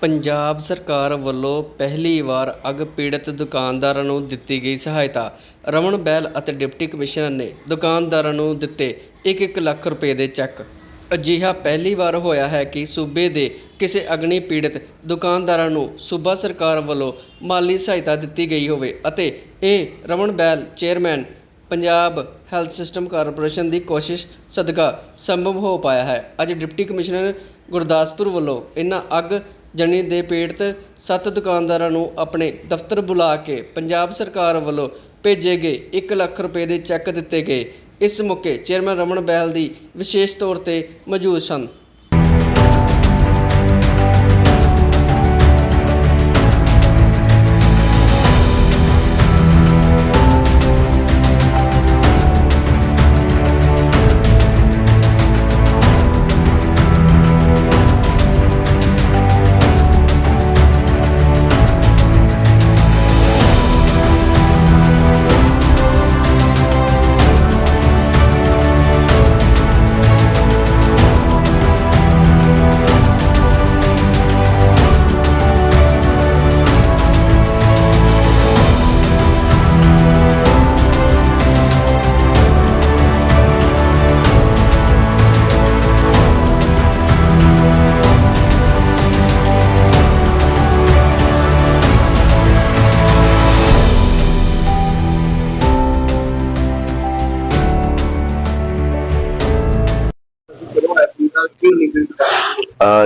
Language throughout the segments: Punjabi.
ਪੰਜਾਬ ਸਰਕਾਰ ਵੱਲੋਂ ਪਹਿਲੀ ਵਾਰ ਅੱਗ ਪੀੜਤ ਦੁਕਾਨਦਾਰਾਂ ਨੂੰ ਦਿੱਤੀ ਗਈ ਸਹਾਇਤਾ। ਰਮਨ ਬੈਲ ਅਤੇ ਡਿਪਟੀ ਕਮਿਸ਼ਨਰ ਨੇ ਦੁਕਾਨਦਾਰਾਂ ਨੂੰ ਦਿੱਤੇ 1-1 ਲੱਖ ਰੁਪਏ ਦੇ ਚੈੱਕ। ਅਜਿਹਾ ਪਹਿਲੀ ਵਾਰ ਹੋਇਆ ਹੈ ਕਿ ਸੂਬੇ ਦੇ ਕਿਸੇ ਅਗਨੀ ਪੀੜਤ ਦੁਕਾਨਦਾਰਾਂ ਨੂੰ ਸੂਬਾ ਸਰਕਾਰ ਵੱਲੋਂ ਮਾਲੀ ਸਹਾਇਤਾ ਦਿੱਤੀ ਗਈ ਹੋਵੇ ਅਤੇ ਇਹ Raman Bahl, chairman, Punjab health system corporation ਦੀ ਕੋਸ਼ਿਸ਼ ਸਦਕਾ ਸੰਭਵ ਹੋ ਪਾਇਆ ਹੈ। ਅੱਜ ਡਿਪਟੀ ਕਮਿਸ਼ਨਰ ਗੁਰਦਾਸਪੁਰ ਵੱਲੋਂ ਇਹਨਾਂ ਅੱਗ ਜਣੀ ਦੇ ਪੀੜਤ ਸੱਤ ਦੁਕਾਨਦਾਰਾਂ ਨੂੰ ਆਪਣੇ ਦਫ਼ਤਰ ਬੁਲਾ ਕੇ ਪੰਜਾਬ ਸਰਕਾਰ ਵੱਲੋਂ ਭੇਜੇ ਗਏ 1 ਲੱਖ ਰੁਪਏ ਦੇ ਚੈੱਕ ਦਿੱਤੇ ਗਏ। ਇਸ ਮੌਕੇ ਚੇਅਰਮੈਨ ਰਮਨ ਬਹਿਲ ਦੀ ਵਿਸ਼ੇਸ਼ ਤੌਰ ਤੇ ਮੌਜੂਦ ਸਨ।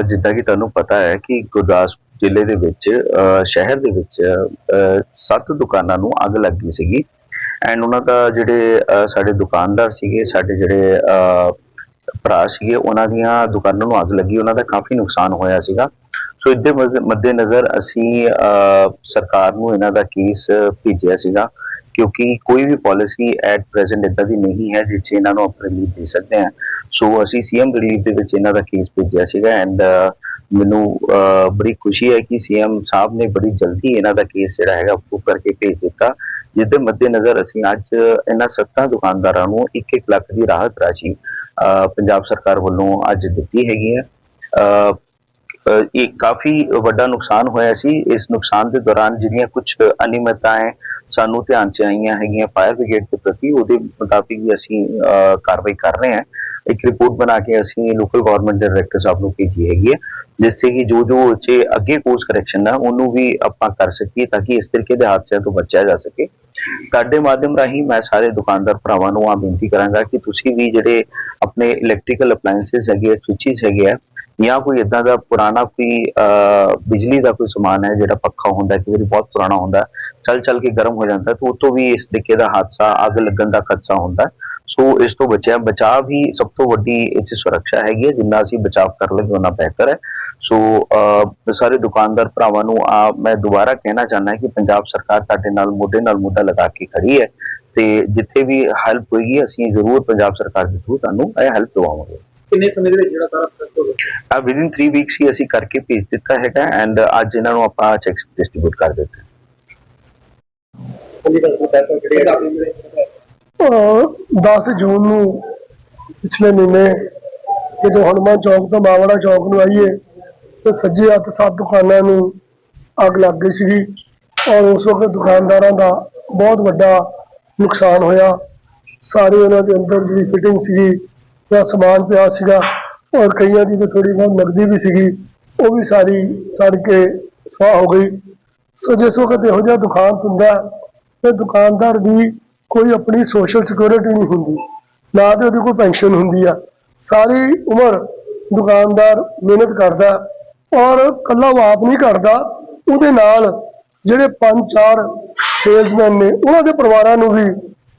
ਜਿੱਦਾਂ ਕਿ ਤੁਹਾਨੂੰ ਪਤਾ ਹੈ ਕਿ ਗੁਰਦਾਸਪੁਰ ਜ਼ਿਲ੍ਹੇ ਦੇ ਵਿੱਚ, ਅਹ, ਸ਼ਹਿਰ ਦੇ ਵਿੱਚ ਸੱਤ ਦੁਕਾਨਾਂ ਨੂੰ ਅੱਗ ਲੱਗੀ ਸੀਗੀ। ਐਂਡ ਉਹਨਾਂ ਦਾ ਜਿਹੜੇ ਸਾਡੇ ਦੁਕਾਨਦਾਰ ਸੀਗੇ, ਸਾਡੇ ਜਿਹੜੇ ਭਰਾ ਸੀਗੇ, ਉਹਨਾਂ ਦੀਆਂ ਦੁਕਾਨਾਂ ਨੂੰ ਅੱਗ ਲੱਗੀ। ਉਹਨਾਂ ਦਾ ਕਾਫੀ ਨੁਕਸਾਨ ਹੋਇਆ ਸੀਗਾ। ਸੋ ਇਹਦੇ ਮੱਦੇ ਨਜ਼ਰ ਅਸੀਂ, ਅਹ, ਸਰਕਾਰ ਨੂੰ ਇਹਨਾਂ ਦਾ ਕੇਸ ਭੇਜਿਆ ਸੀਗਾ ਕਿਉਂਕਿ ਕੋਈ ਵੀ ਪਾਲਿਸੀ ਐਟ ਪ੍ਰੈਜ਼ੈਂਟ ਇਦਾਂ ਦੀ ਨਹੀਂ ਹੈ ਜਿਸ 'ਚ ਇਹਨਾਂ ਨੂੰ ਆਪਾਂ ਰਿਲੀਫ ਦੇ ਸਕਦੇ ਹਾਂ। ਸੋ ਅਸੀਂ ਸੀਐਮ ਰਿਲੀਫ ਦੇ ਵਿੱਚ ਇਹਨਾਂ ਦਾ ਕੇਸ ਭੇਜਿਆ ਸੀਗਾ ਐਂਡ ਮੈਨੂੰ ਬੜੀ ਖੁਸ਼ੀ ਹੈ ਕਿ ਸੀਐਮ ਸਾਹਿਬ ਨੇ ਬੜੀ ਜਲਦੀ ਇਹਨਾਂ ਦਾ ਕੇਸ ਜਿਹੜਾ ਹੈਗਾ ਅਪਰੂਵ ਕਰਕੇ ਭੇਜ ਦਿੱਤਾ ਜਿਹਦੇ ਮੱਦੇ ਨਜ਼ਰ ਅਸੀਂ ਅੱਜ ਇਹਨਾਂ ਸੱਤਾਂ ਦੁਕਾਨਦਾਰਾਂ ਨੂੰ 1-1 ਲੱਖ ਦੀ ਰਾਹਤ ਰਾਸ਼ੀ ਅਹ, ਪੰਜਾਬ ਸਰਕਾਰ ਵੱਲੋਂ ਅੱਜ ਦਿੱਤੀ ਹੈਗੀ ਹੈ। ਇਹ ਕਾਫੀ ਵੱਡਾ ਨੁਕਸਾਨ ਹੋਇਆ ਸੀ। ਇਸ ਨੁਕਸਾਨ ਦੇ ਦੌਰਾਨ ਜਿਹੜੀਆਂ ਕੁਝ ਅਨਿਯਮਤਾएं ਸਾਨੂੰ ਧਿਆਨ ਚ ਆਈਆਂ ਹੈਗੀਆਂ ਫਾਇਰ ਬ੍ਰਿਗੇਡ ਦੇ ਪ੍ਰਤੀ, ਉਹਦੇ ਮੁਤਾਬਿਕ ਵੀ ਅਸੀਂ ਕਾਰਵਾਈ ਕਰ ਰਹੇ ਹਾਂ। ਇੱਕ ਰਿਪੋਰਟ ਬਣਾ ਕੇ ਅਸੀਂ ਲੋਕਲ ਗਵਰਨਮੈਂਟ ਦੇ ਡਾਇਰੈਕਟਰ ਸਾਹਿਬ ਨੂੰ ਭੇਜੀ ਹੈਗੀ ਹੈ, ਜਿਸ ਤੇ ਕਿ ਜੋ ਜੋ ਉੱਚੇ ਅੱਗੇ ਕੋਰਸ ਕਰੈਕਸ਼ਨ ਆ, ਉਹਨੂੰ ਵੀ ਆਪਾਂ ਕਰ ਸਕੀਏ ਤਾਂ ਕਿ ਇਸ ਤਰੀਕੇ ਦੇ ਹਾਦਸਿਆਂ ਤੋਂ ਬਚਿਆ ਜਾ ਸਕੇ। ਤੁਹਾਡੇ ਮਾਧਿਅਮ ਰਾਹੀਂ ਮੈਂ ਸਾਰੇ ਦੁਕਾਨਦਾਰ ਭਰਾਵਾਂ ਨੂੰ ਆ ਬੇਨਤੀ ਕਰਾਂਗਾ ਕਿ ਤੁਸੀਂ ਵੀ ਜਿਹੜੇ ਆਪਣੇ ਇਲੈਕਟ੍ਰੀਕਲ ਅਪਲਾਈਐਂਸਸ ਹੈਗੇ ਸਵਿਚਸ ਹੈਗੇ ਆ ਜਾਂ ਕੋਈ ਇਦਾਂ ਦਾ ਪੁਰਾਣਾ ਕੋਈ ਬਿਜਲੀ ਦਾ ਕੋਈ ਸਮਾਨ ਹੈ ਜਿਹੜਾ ਪੱਖਾ ਹੁੰਦਾ ਕਿ ਵਾਰੀ ਬਹੁਤ ਪੁਰਾਣਾ ਹੁੰਦਾ, ਚੱਲ ਚੱਲ ਕੇ ਗਰਮ ਹੋ ਜਾਂਦਾ, ਤਾਂ ਉਹ ਤੋਂ ਵੀ ਇਸ ਤਰੀਕੇ ਦਾ ਹਾਦਸਾ, ਅੱਗ ਲੱਗਣ ਦਾ ਖਦਸ਼ਾ ਹੁੰਦਾ। ਸੋ ਇਸ ਤੋਂ ਬਚਿਆ, ਬਚਾਅ ਵੀ ਸਭ ਤੋਂ ਵੱਡੀ ਇਹ 'ਚ ਸੁਰੱਖਿਆ ਹੈਗੀ ਹੈ, ਜਿੰਨਾ ਅਸੀਂ ਬਚਾਅ ਕਰ ਲਈਏ ਉਹਨਾਂ ਬਿਹਤਰ ਹੈ। ਸੋ ਸਾਰੇ ਦੁਕਾਨਦਾਰ ਭਰਾਵਾਂ ਨੂੰ, ਆ, ਮੈਂ ਦੁਬਾਰਾ ਕਹਿਣਾ ਚਾਹੁੰਦਾ ਕਿ ਪੰਜਾਬ ਸਰਕਾਰ ਤੁਹਾਡੇ ਨਾਲ, ਮੋਢੇ ਨਾਲ ਮੋਢਾ ਲਗਾ ਕੇ ਖੜੀ ਹੈ ਤੇ ਜਿੱਥੇ ਵੀ ਹੈਲਪ ਹੋਏਗੀ, ਅਸੀਂ ਜ਼ਰੂਰ ਪੰਜਾਬ ਸਰਕਾਰ ਦੇ ਥਰੂ ਤੁਹਾਨੂੰ ਇਹ ਹੈਲਪ ਦਵਾਵਾਂਗੇ। ਕਿੰਨੇ ਸਮੇਂ ਦੇ ਵਿੱਚ ਜਿਹੜਾ ਸਾਰਾ ਪ੍ਰੋਸੈਸ ਹੋ ਗਿਆ? ਆ ਵਿਦਿਨ 3 ਵੀਕਸ ਹੀ ਅਸੀਂ ਕਰਕੇ ਭੇਜ ਦਿੱਤਾ ਹੈਗਾ ਐਂਡ ਅੱਜ ਇਹਨਾਂ ਨੂੰ ਆਪਾਂ ਚੈਕਸ ਡਿਸਟ੍ਰੀਬਿਊਟ ਕਰ ਦਿੱਤੇ। ਅਹ 10 ਜੂਨ ਨੂੰ ਪਿਛਲੇ ਮਹੀਨੇ ਜਦੋਂ ਹਨੂੰਮਾਨ ਚੌਕ ਤੋਂ ਮਾਵੜਾ ਚੌਕ ਨੂੰ ਆਈਏ ਤੇ ਸੱਜੇ ਹੱਥ ਸੱਤ ਦੁਕਾਨਾਂ ਨੂੰ ਅੱਗ ਲੱਗ ਗਈ ਸੀਗੀ ਔਰ ਉਸ ਵਕਤ ਦੁਕਾਨਦਾਰਾਂ ਦਾ ਬਹੁਤ ਵੱਡਾ ਨੁਕਸਾਨ ਹੋਇਆ। ਸਾਰੇ ਉਹਨਾਂ ਦੇ ਅੰਦਰ ਜਿਹੜੀ ਫਿਟਿੰਗ ਸੀਗੀ ਜਾਂ ਸਮਾਨ ਪਿਆ ਸੀਗਾ। ਔਰ ਕਈਆਂ ਦੀ ਤਾਂ ਥੋੜੀ ਬਹੁਤ ਨਕਦੀ ਵੀ ਸੀਗੀ। ਉਹ ਵੀ ਸਾਰੀ ਸੜ ਕੇ ਸਵਾਹ ਹੋ ਗਈ। ਸੋ ਜਿਸ ਵਕਤ ਇਹੋ ਜਿਹਾ ਦੁਕਾਨ ਹੁੰਦਾ, ਤੇ ਦੁਕਾਨਦਾਰ ਦੀ ਕੋਈ ਆਪਣੀ ਸੋਸ਼ਲ ਸਿਕਿਉਰਿਟੀ ਨਹੀਂ ਹੁੰਦੀ। ਨਾ ਤੇ ਉਹਦੀ ਕੋਈ ਪੈਨਸ਼ਨ ਹੁੰਦੀ ਆ। ਸਾਰੀ ਉਮਰ ਦੁਕਾਨਦਾਰ ਮਿਹਨਤ ਕਰਦਾ ਔਰ ਕੱਲਾ ਉਹ ਆਪ ਨਹੀਂ ਕਰਦਾ। ਉਹਦੇ ਨਾਲ ਜਿਹੜੇ ਪੰਜ ਚਾਰ ਸੇਲਸਮੈਨ ਨੇ, ਉਹਨਾਂ ਦੇ ਪਰਿਵਾਰਾਂ ਨੂੰ ਵੀ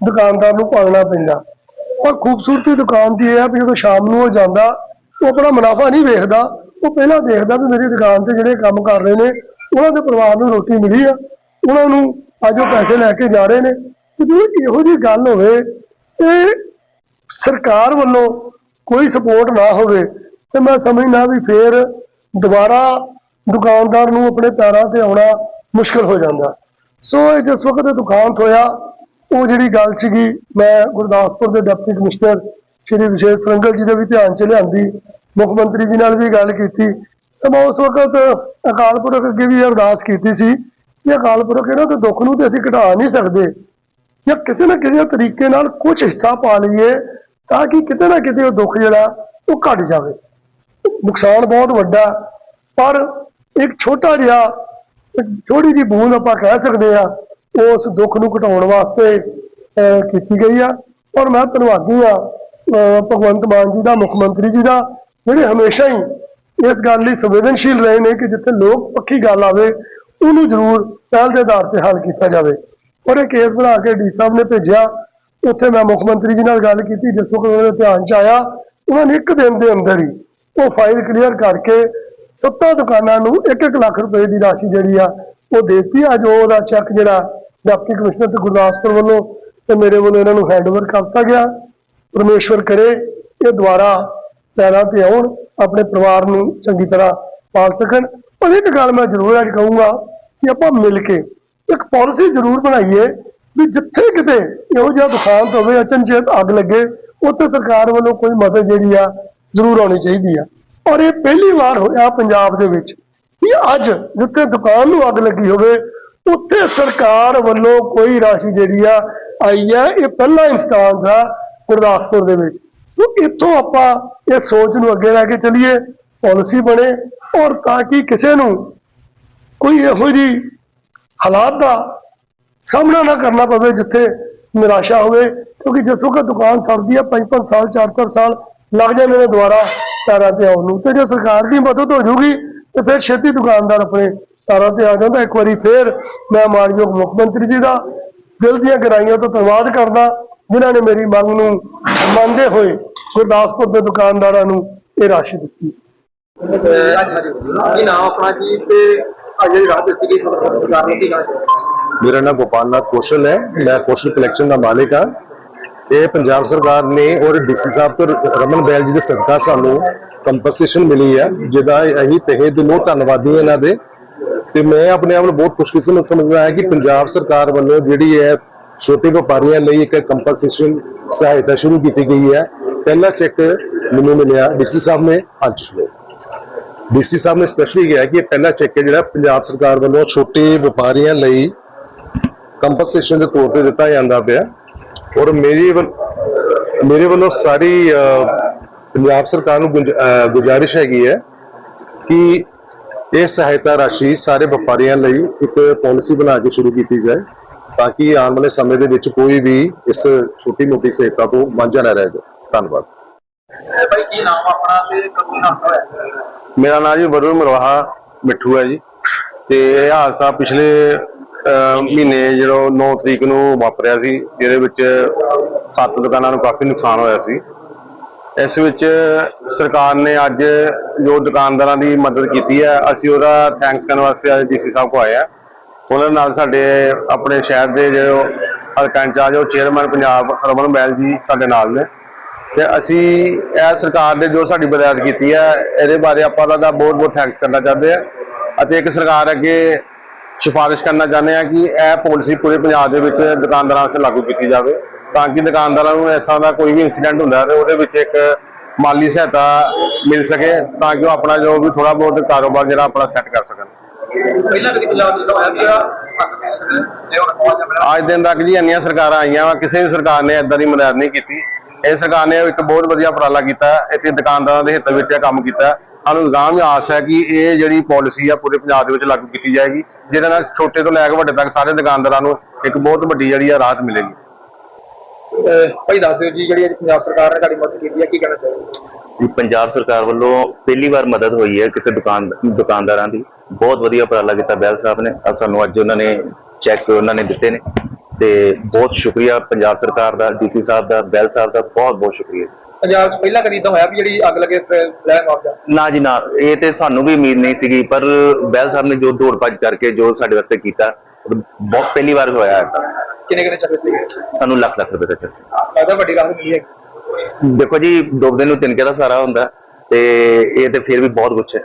ਦੁਕਾਨਦਾਰ ਨੂੰ ਪਾਲਣਾ ਪੈਂਦਾ। ਔਰ ਖੂਬਸੂਰਤੀ ਦੁਕਾਨ ਦੀ ਇਹ ਆ ਵੀ ਜਦੋਂ ਸ਼ਾਮ ਨੂੰ ਉਹ ਜਾਂਦਾ, ਉਹ ਆਪਣਾ ਮੁਨਾਫਾ ਨਹੀਂ ਵੇਖਦਾ। ਉਹ ਪਹਿਲਾਂ ਦੇਖਦਾ ਵੀ ਮੇਰੀ ਦੁਕਾਨ ਤੇ ਜਿਹੜੇ ਕੰਮ ਕਰ ਰਹੇ ਨੇ, ਉਹਨਾਂ ਦੇ ਪਰਿਵਾਰ ਨੂੰ ਰੋਟੀ ਮਿਲੀ ਆ। ਉਹਨਾਂ ਨੂੰ ਅੱਜ ਉਹ ਪੈਸੇ ਲੈ ਕੇ ਜਾ ਰਹੇ ਨੇ। ਜੇ ਇਹੋ ਜਿਹੀ ਗੱਲ ਹੋਵੇ, ਇਹ ਸਰਕਾਰ ਵੱਲੋਂ ਕੋਈ ਸਪੋਰਟ ਨਾ ਹੋਵੇ, ਤੇ ਮੈਂ ਸਮਝਦਾ ਵੀ ਫੇਰ ਦੁਬਾਰਾ ਦੁਕਾਨਦਾਰ ਨੂੰ ਆਪਣੇ ਪੈਰਾਂ ਤੇ ਆਉਣਾ ਮੁਸ਼ਕਲ ਹੋ ਜਾਂਦਾ। ਸੋ ਇਹ ਜਿਸ ਵਕਤ ਇਹ ਦੁਕਾਨ ਹੋਇਆ ਉਹ ਜਿਹੜੀ ਗੱਲ ਸੀਗੀ, ਮੈਂ ਗੁਰਦਾਸਪੁਰ ਦੇ ਡਿਪਟੀ ਕਮਿਸ਼ਨਰ ਸ਼੍ਰੀ ਵਿਸ਼ੇਸ਼ ਸਰੰਗਲ ਜੀ ਦੇ ਵੀ ਧਿਆਨ ਚ ਲਿਆਂਦੀ, ਮੁੱਖ ਮੰਤਰੀ ਜੀ ਨਾਲ ਵੀ ਗੱਲ ਕੀਤੀ। ਤੇ ਮੈਂ ਉਸ ਵਕਤ ਅਕਾਲ ਪੁਰਖ ਅੱਗੇ ਵੀ ਅਰਦਾਸ ਕੀਤੀ ਸੀ ਕਿ ਅਕਾਲ ਪੁਰਖ ਇਹਨਾਂ ਦੇ ਦੁੱਖ ਨੂੰ ਤੇ ਅਸੀਂ ਘਟਾ ਨਹੀਂ ਸਕਦੇ ਜਾਂ ਕਿਸੇ ਨਾ ਕਿਸੇ ਤਰੀਕੇ ਨਾਲ ਕੁਝ ਹਿੱਸਾ ਪਾ ਲਈਏ ਤਾਂ ਕਿ ਕਿਤੇ ਨਾ ਕਿਤੇ ਉਹ ਦੁੱਖ ਜਿਹੜਾ, ਉਹ ਘਟ ਜਾਵੇ। ਨੁਕਸਾਨ ਬਹੁਤ ਵੱਡਾ, ਪਰ ਇੱਕ ਛੋਟਾ ਜਿਹਾ ਛੋਟੀ ਜਿਹੀ ਬੂੰਦ ਆਪਾਂ ਕਹਿ ਸਕਦੇ ਆ ਉਸ ਦੁੱਖ ਨੂੰ ਘਟਾਉਣ ਵਾਸਤੇ ਕੀਤੀ ਗਈ ਆ। ਔਰ ਮੈਂ ਧੰਨਵਾਦੀ ਆ ਭਗਵੰਤ ਮਾਨ ਜੀ ਦਾ, ਮੁੱਖ ਮੰਤਰੀ ਜੀ ਦਾ, ਜਿਹੜੇ ਹਮੇਸ਼ਾ ਹੀ ਇਸ ਗੱਲ ਲਈ ਸੰਵੇਦਨਸ਼ੀਲ ਰਹੇ ਨੇ ਕਿ ਜਿੱਥੇ ਲੋਕ ਪੱਖੀ ਗੱਲ ਆਵੇ, ਉਹਨੂੰ ਜ਼ਰੂਰ ਪਹਿਲ ਦੇ ਆਧਾਰ ਤੇ ਹੱਲ ਕੀਤਾ ਜਾਵੇ। ਔਰ ਇਹ ਕੇਸ ਬਣਾ ਕੇ ਡੀ ਸਾਹਿਬ ਨੇ ਭੇਜਿਆ। ਉੱਥੇ ਮੈਂ ਮੁੱਖ ਮੰਤਰੀ ਜੀ ਨਾਲ ਗੱਲ ਕੀਤੀ, ਜਿਸ ਵਕਤ ਉਹਨਾਂ ਦੇ ਧਿਆਨ ਚ ਆਇਆ, ਉਹਨਾਂ ਨੇ ਇੱਕ ਦਿਨ ਦੇ ਅੰਦਰ ਹੀ ਉਹ ਫਾਈਲ ਕਲੀਅਰ ਕਰਕੇ ਸੱਤਾਂ ਦੁਕਾਨਾਂ ਨੂੰ 1-1 ਲੱਖ ਰੁਪਏ ਦੀ ਰਾਸ਼ੀ ਜਿਹੜੀ ਆ, ਉਹ ਦੇਤੀ। ਅੱਜ ਉਹਦਾ ਚੈੱਕ ਜਿਹੜਾ ਡਿਪਟੀ ਕਮਿਸ਼ਨਰ ਤੇ ਗੁਰਦਾਸਪੁਰ ਵੱਲੋਂ ਤੇ ਮੇਰੇ ਵੱਲੋਂ ਇਹਨਾਂ ਨੂੰ ਹੈਂਡਓਵਰ ਕਰ ਦਿੱਤਾ ਗਿਆ। ਪਰਮੇਸ਼ਵਰ ਕਰੇ, ਇਹ ਦੁਆਰਾ ਪੈਰਾਂ ਤੇ ਆਉਣ, ਆਪਣੇ ਪਰਿਵਾਰ ਨੂੰ ਚੰਗੀ ਤਰ੍ਹਾਂ ਪਾਲ ਸਕਣ। ਪਰ ਇੱਕ ਗੱਲ ਮੈਂ ਜ਼ਰੂਰ ਅੱਜ ਕਹੂੰਗਾ ਕਿ ਆਪਾਂ ਮਿਲ ਕੇ ਇੱਕ ਪਾਲਿਸੀ ਜ਼ਰੂਰ ਬਣਾਈਏ ਵੀ ਜਿੱਥੇ ਕਿਤੇ ਇਹੋ ਜਿਹਾ ਦੁਕਾਨ ਹੋਵੇ, ਅਚਨਚੇਤ ਅੱਗ ਲੱਗੇ, ਉੱਥੇ ਸਰਕਾਰ ਵੱਲੋਂ ਕੋਈ ਮਦਦ ਜਿਹੜੀ ਆ ਜ਼ਰੂਰ ਆਉਣੀ ਚਾਹੀਦੀ ਆ। ਔਰ ਇਹ ਪਹਿਲੀ ਵਾਰ ਹੋਇਆ ਪੰਜਾਬ ਦੇ ਵਿੱਚ ਕਿ ਅੱਜ ਜਿੱਥੇ ਦੁਕਾਨ ਨੂੰ ਅੱਗ ਲੱਗੀ ਹੋਵੇ ਉੱਥੇ ਸਰਕਾਰ ਵੱਲੋਂ ਕੋਈ ਰਾਸ਼ੀ ਜਿਹੜੀ ਆ ਆਈ ਹੈ ਇਹ ਪਹਿਲਾ ਇੰਸਟਾਂਸ ਆ ਗੁਰਦਾਸਪੁਰ ਦੇ ਵਿੱਚ। ਸੋ ਇੱਥੋਂ ਆਪਾਂ ਇਹ ਸੋਚ ਨੂੰ ਅੱਗੇ ਲੈ ਕੇ ਚੱਲੀਏ ਪਾਲਿਸੀ ਬਣੇ ਔਰ ਤਾਂ ਕਿ ਕਿਸੇ ਨੂੰ ਕੋਈ ਇਹੋ ਜਿਹੀ ਹਾਲਾਤ ਦਾ ਸਾਹਮਣਾ ਨਾ ਕਰਨਾ ਪਵੇ ਜਿੱਥੇ ਨਿਰਾਸ਼ਾ ਹੋਵੇ, ਕਿਉਂਕਿ ਜਿਸ ਵਕਤ ਦੁਕਾਨ ਸਰਦੀ ਆ 5-5 ਸਾਲ 4-4 ਸਾਲ ਲੱਗ ਜਾਂਦੇ ਨੇ ਦੁਬਾਰਾ ਪੈਰਾਂ ਤੇ ਆਉਣ ਨੂੰ। ਤੇ ਜੇ ਸਰਕਾਰ ਦੀ ਮਦਦ ਹੋ ਜੂਗੀ, ਤੇ ਫਿਰ ਛੇਤੀ ਦੁਕਾਨਦਾਰ ਆਪਣੇ ਪੈਰਾਂ ਤੇ ਆ ਜਾਂਦਾ। ਇੱਕ ਵਾਰੀ ਫੇਰ ਮੈਂ ਮਾਨਯੋਗ ਮੁੱਖ ਮੰਤਰੀ ਜੀ ਦਾ ਦਿਲ ਦੀਆਂ ਗਹਿਰਾਈਆਂ ਤੋਂ ਧੰਨਵਾਦ ਕਰਦਾ ਜਿਨ੍ਹਾਂ ਨੇ ਮੇਰੀ ਮੰਗ ਨੂੰ ਮੰਨਦੇ ਹੋਏ ਗੁਰਦਾਸਪੁਰ ਦੇ ਦੁਕਾਨਦਾਰਾਂ ਨੂੰ ਇਹ ਰਾਸ਼ੀ ਦਿੱਤੀ। ਕੀ ਨਾਮ ਆਪਣਾ ਜੀ? ਤੇ ਅੱਜ ਜਿਹੜੀ ਰਾਤ ਦਿੱਤੀ ਗਈ ਸਰਕਾਰ ਨੂੰ ਕੀ ਕਹਿਣਾ ਚਾਹੁੰਦੇ ਮੇਰਾ ਨਾਮ ਗੋਪਾਲ ਨਾਥ ਕੌਸ਼ਲ ਹੈ। ਮੈਂ ਕੌਸ਼ਲ ਕਲੈਕਸ਼ਨ ਦਾ ਮਾਲਿਕ ਹਾਂ। ਇਹ ਪੰਜਾਬ ਸਰਕਾਰ ਨੇ ਔਰ ਡੀਸੀ ਸਾਹਿਬ ਤੋਂ ਰਮਨ ਬੈਲ ਜੀ ਦੇ ਸਦਕਾ ਸਾਨੂੰ ਕੰਪਨਸੇਸ਼ਨ ਮਿਲੀ ਹੈ ਜਿਹਦਾ ਅਸੀਂ ਤਹਿ ਦਿਲੋਂ ਧੰਨਵਾਦੀ ਇਹਨਾਂ ਦੇ। ਤੇ ਮੈਂ ਆਪਣੇ ਆਪ ਨੂੰ ਬਹੁਤ ਖੁਸ਼ਕਿਸਮਤ ਸਮਝਦਾ ਹਾਂ ਕਿ ਪੰਜਾਬ ਸਰਕਾਰ ਵੱਲੋਂ ਜਿਹੜੀ ਹੈ ਛੋਟੇ ਵਪਾਰੀਆਂ ਲਈ ਇੱਕ ਕੰਪਨਸੇਸ਼ਨ ਸਹਾਇਤਾ ਸ਼ੁਰੂ ਕੀਤੀ ਗਈ ਹੈ। ਪਹਿਲਾ ਚੈੱਕ ਮੈਨੂੰ ਮਿਲਿਆ ਡੀਸੀ ਸਾਹਿਬ ਨੇ, ਅੱਜ ਨੂੰ ਡੀਸੀ ਸਾਹਿਬ ਨੇ ਸਪੈਸ਼ਲੀ ਕਿਹਾ ਕਿ ਇਹ ਪਹਿਲਾ ਚੈੱਕ ਹੈ ਜਿਹੜਾ ਪੰਜਾਬ ਸਰਕਾਰ ਵੱਲੋਂ ਛੋਟੇ ਵਪਾਰੀਆਂ ਲਈ ਕੰਪਨਸੇਸ਼ਨ ਦੇ ਤੌਰ ਤੇ ਦਿੱਤਾ ਜਾਂਦਾ ਪਿਆ। ਔਰ ਮੇਰੀ ਵੱਲ- ਮੇਰੇ ਵੱਲੋਂ ਸਾਰੀ ਪੰਜਾਬ ਸਰਕਾਰ ਨੂੰ ਗੁੰਜ- ਗੁਜ਼ਾਰਿਸ਼ ਹੈਗੀ ਹੈ ਕਿ ਇਹ ਸਹਾਇਤਾ ਰਾਸ਼ੀ ਸਾਰੇ ਵਪਾਰੀਆਂ ਲਈ ਇੱਕ ਪਾਲਿਸੀ ਬਣਾ ਕੇ ਸ਼ੁਰੂ ਕੀਤੀ ਜਾਏ ਤਾਂ ਕਿ ਆਉਣ ਵਾਲੇ ਸਮੇਂ ਦੇ ਵਿੱਚ ਕੋਈ ਵੀ ਇਸ ਛੋਟੀ ਮੋਟੀ ਸਹਾਇਤਾ ਤੋਂ ਵਾਂਝਾ ਨਾ ਰਹਿ ਜਾਏ। ਧੰਨਵਾਦ। ਭਾਈ ਕੀ ਨਾਮ ਆਪਣਾ ਤੇ ਕਦੋਂ ਹਾਸਾ ਹੋਇਆ ਮੇਰਾ ਨਾਮ ਜੀ ਵਰੁਣ ਮਰਵਾਹਾ ਮਿੱਠੂ ਹੈ ਜੀ। ਤੇ ਇਹ ਹਾਦਸਾ ਪਿਛਲੇ ਮਹੀਨੇ ਜਦੋਂ 9 ਤਰੀਕ ਨੂੰ ਵਾਪਰਿਆ ਸੀ ਜਿਹਦੇ ਵਿੱਚ ਸੱਤ ਦੁਕਾਨਾਂ ਨੂੰ ਕਾਫੀ ਨੁਕਸਾਨ ਹੋਇਆ ਸੀ। ਇਸ ਵਿੱਚ ਸਰਕਾਰ ਨੇ ਅੱਜ ਜੋ ਦੁਕਾਨਦਾਰਾਂ ਦੀ ਮਦਦ ਕੀਤੀ ਹੈ, ਅਸੀਂ ਉਹਦਾ ਥੈਂਕਸ ਕਰਨ ਵਾਸਤੇ ਅੱਜ ਡੀਸੀ ਸਾਹਿਬ ਕੋ ਆਏ ਆ ਉਹਨਾਂ ਨਾਲ ਸਾਡੇ ਆਪਣੇ ਸ਼ਹਿਰ ਦੇ ਜੋ ਹਲਕਾ ਇੰਚਾਰਜ, ਉਹ ਚੇਅਰਮੈਨ ਪੰਜਾਬ ਰਮਨ ਬੈਲ ਜੀ ਸਾਡੇ ਨਾਲ ਨੇ। ਤੇ ਅਸੀਂ ਇਹ ਸਰਕਾਰ ਨੇ ਜੋ ਸਾਡੀ ਮਦਦ ਕੀਤੀ ਹੈ, ਇਹਦੇ ਬਾਰੇ ਆਪਾਂ ਉਹਨਾਂ ਦਾ ਬਹੁਤ ਬਹੁਤ ਥੈਂਕਸ ਕਰਨਾ ਚਾਹੁੰਦੇ ਆ ਅਤੇ ਇੱਕ ਸਰਕਾਰ ਅੱਗੇ ਸਿਫਾਰਿਸ਼ ਕਰਨਾ ਚਾਹੁੰਦੇ ਆ ਕਿ ਇਹ ਪਾਲਿਸੀ ਪੂਰੇ ਪੰਜਾਬ ਦੇ ਵਿੱਚ ਦੁਕਾਨਦਾਰਾਂ ਵਾਸਤੇ ਲਾਗੂ ਕੀਤੀ ਜਾਵੇ। ਤਾਂ ਕਿ ਦੁਕਾਨਦਾਰਾਂ ਨੂੰ ਐਸਾ ਦਾ ਕੋਈ ਵੀ ਇਨਸੀਡੈਂਟ ਹੁੰਦਾ ਤੇ ਉਹਦੇ ਵਿੱਚ ਇੱਕ ਮਾਲੀ ਸਹਾਇਤਾ ਮਿਲ ਸਕੇ ਤਾਂ ਕਿ ਉਹ ਆਪਣਾ ਜੋ ਵੀ ਥੋੜਾ ਬਹੁਤ ਕਾਰੋਬਾਰ ਜਿਹੜਾ ਆਪਣਾ ਸੈੱਟ ਕਰ ਸਕਣ ਅੱਜ ਦਿਨ ਤੱਕ ਜੀ ਇੰਨੀਆਂ ਸਰਕਾਰਾਂ ਆਈਆਂ ਵਾ ਕਿਸੇ ਵੀ ਸਰਕਾਰ ਨੇ ਇਦਾਂ ਦੀ ਮਦਦ ਨਹੀਂ ਕੀਤੀ ਇਹ ਸਰਕਾਰ ਨੇ ਇੱਕ ਬਹੁਤ ਵਧੀਆ ਉਪਰਾਲਾ ਕੀਤਾ। ਇੱਥੇ ਦੁਕਾਨਦਾਰਾਂ ਦੇ ਹਿੱਤ ਵਿੱਚ ਇਹ ਕੰਮ ਕੀਤਾ। ਸਾਨੂੰ ਗਾਮ ਆਸ ਹੈ ਕਿ ਇਹ ਜਿਹੜੀ ਪਾਲਿਸੀ ਆ ਪੂਰੇ ਪੰਜਾਬ ਦੇ ਵਿੱਚ ਲਾਗੂ ਕੀਤੀ ਜਾਏਗੀ ਜਿਹਦੇ ਨਾਲ ਛੋਟੇ ਤੋਂ ਲੈ ਕੇ ਵੱਡੇ ਤੱਕ ਸਾਰੇ ਦੁਕਾਨਦਾਰਾਂ ਨੂੰ ਇੱਕ ਬਹੁਤ ਵੱਡੀ ਜਿਹੜੀ ਆ ਰਾਹਤ ਮਿਲੇਗੀ ਭਾਈ ਦੱਸ ਦਿਓ ਜੀ ਜਿਹੜੀ ਅੱਜ ਪੰਜਾਬ ਸਰਕਾਰ ਨੇ ਤੁਹਾਡੀ ਮਦਦ ਕੀਤੀ ਹੈ ਕੀ ਕਹਿਣਾ ਚਾਹੋਗੇ? ਜੀ ਪੰਜਾਬ ਸਰਕਾਰ ਵੱਲੋਂ ਪਹਿਲੀ ਵਾਰ ਮਦਦ ਹੋਈ ਹੈ ਕਿਸੇ ਦੁਕਾਨ ਦੁਕਾਨਦਾਰਾਂ ਦੀ। ਬਹੁਤ ਵਧੀਆ ਉਪਰਾਲਾ ਕੀਤਾ ਬੈਲ ਸਾਹਿਬ ਨੇ। ਆਹ ਸਾਨੂੰ ਅੱਜ ਉਹਨਾਂ ਨੇ ਚੈੱਕ ਉਹਨਾਂ ਨੇ ਦਿੱਤੇ ਨੇ। ਤੇ ਬਹੁਤ ਸ਼ੁਕਰੀਆ ਪੰਜਾਬ ਸਰਕਾਰ ਦਾ ਡੀਸੀ ਸਾਹਿਬ ਦਾ ਬੈਲ ਸਾਹਿਬ ਦਾ। ਬਹੁਤ ਬਹੁਤ ਸ਼ੁਕਰੀਆ ਪੰਜਾਬ 'ਚ ਪਹਿਲਾਂ ਕਦੀ ਤਾਂ ਹੋਇਆ ਵੀ ਜਿਹੜੀ ਅੱਗ ਲੱਗੇ ਤੇ ਲੈ ਮੁਆਵਜ਼ਾ ਨਾ ਜੀ ਨਾ। ਇਹ ਤੇ ਸਾਨੂੰ ਵੀ ਉਮੀਦ ਨਹੀਂ ਸੀਗੀ ਪਰ ਬੈਲ ਸਾਹਿਬ ਨੇ ਜੋ ਦੌੜ ਭੱਜ ਕਰਕੇ ਜੋ ਸਾਡੇ ਵਾਸਤੇ ਕੀਤਾ ਬਹੁਤ ਪਹਿਲੀ ਵਾਰ ਹੋਇਆ ਹੈ। ਕਿੰਨੇ ਕਿੰਨੇ ਚੱਲੇ ਸੀਗੇ? ਸਾਨੂੰ ਲੱਖ ਲੱਖ ਰੁਪਏ ਦਾ ਚੱਕ ਲੱਗਦਾ ਵੱਡੀ ਰਾਹਤ ਮਿਲੀ ਹੈ। ਦੇਖੋ ਜੀ ਡੁੱਬਦੇ ਨੂੰ ਤਿਨਕੇ ਦਾ ਸਾਰਾ ਹੁੰਦਾ ਤੇ ਇਹ ਤੇ ਫਿਰ ਵੀ ਬਹੁਤ ਕੁਛ ਹੈ।